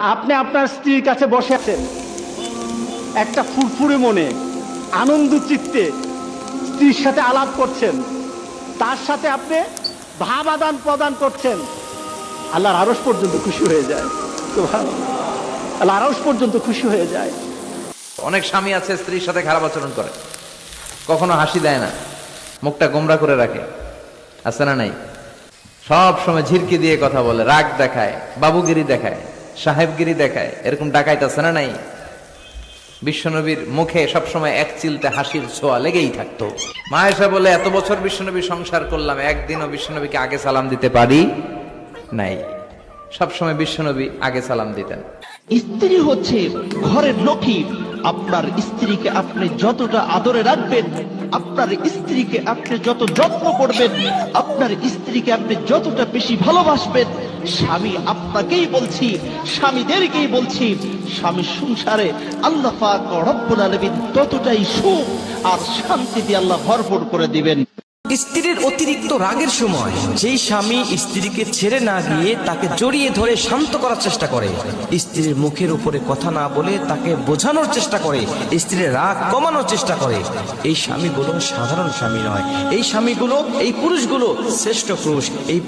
আপনি আপনার স্ত্রীর কাছে বসে আছেন। একটা ফুরফুরে মনে, আনন্দ চিত্তে স্ত্রীর সাথে আলাপ করছেন। তার সাথে আপনি ভাব আদান প্রদান করছেন। আল্লাহর আরস পর্যন্ত খুশি হয়ে যায়। সুবহানাল্লাহ। আল্লাহ আরস পর্যন্ত খুশি হয়ে যায়। অনেক স্বামী আছে স্ত্রীর সাথে খারাপ আচরণ করে। কখনো হাসি দেয় না। মুখটা গোমরা করে রাখে। আছে না নাই? সব সময় ঝিরকি দিয়ে কথা বলে, রাগ দেখায়, বাবুগিরি দেখায়। সাহেবগিরি দেখায়। এরকম ডাকাইত আছে না নাই? বিশ্বনবীর মুখে সবসময় এক চিলতে হাসির ছোঁয়া লেগেই থাকতো। মায়েশা বলে, এত বছর বিশ্বনবী সংসার করলাম, একদিনও বিশ্বনবীকে আগে সালাম দিতে পারি নাই। সবসময় বিশ্বনবী আগে সালাম দিতেন। স্ত্রী হচ্ছে ঘরের লক্ষ্মী। আপনার স্ত্রীকে আপনি যতটা আদরে রাখবেন, আপনার স্ত্রীকে আপনি যত যত্ন করবেন, আপনার স্ত্রীকে আপনি যতটা বেশি ভালোবাসবেন স্বামী আপনাকেই বলছি, স্বামীদেরকেই বলছি স্বামী সংসারে আল্লাহ পাক রব্বুল আলামিন ততটাই সুখ আর শান্তি দিয়ে আল্লাহ ভরপুর করে দিবেন। স্ত্রীর অতিরিক্ত রাগের সময় যেই স্বামী স্ত্রীকে ছেড়ে না গিয়ে তাকে জড়িয়ে ধরে শান্ত করার চেষ্টা করে, স্ত্রীর মুখের উপরে কথা না বলে তাকে বোঝানোর চেষ্টা করে, স্ত্রীর রাগ কমানোর চেষ্টা করে। এই স্বামীগুলো সাধারণ স্বামী নয়, এই স্বামীগুলো, এই পুরুষগুলো শ্রেষ্ঠ পুরুষ, এই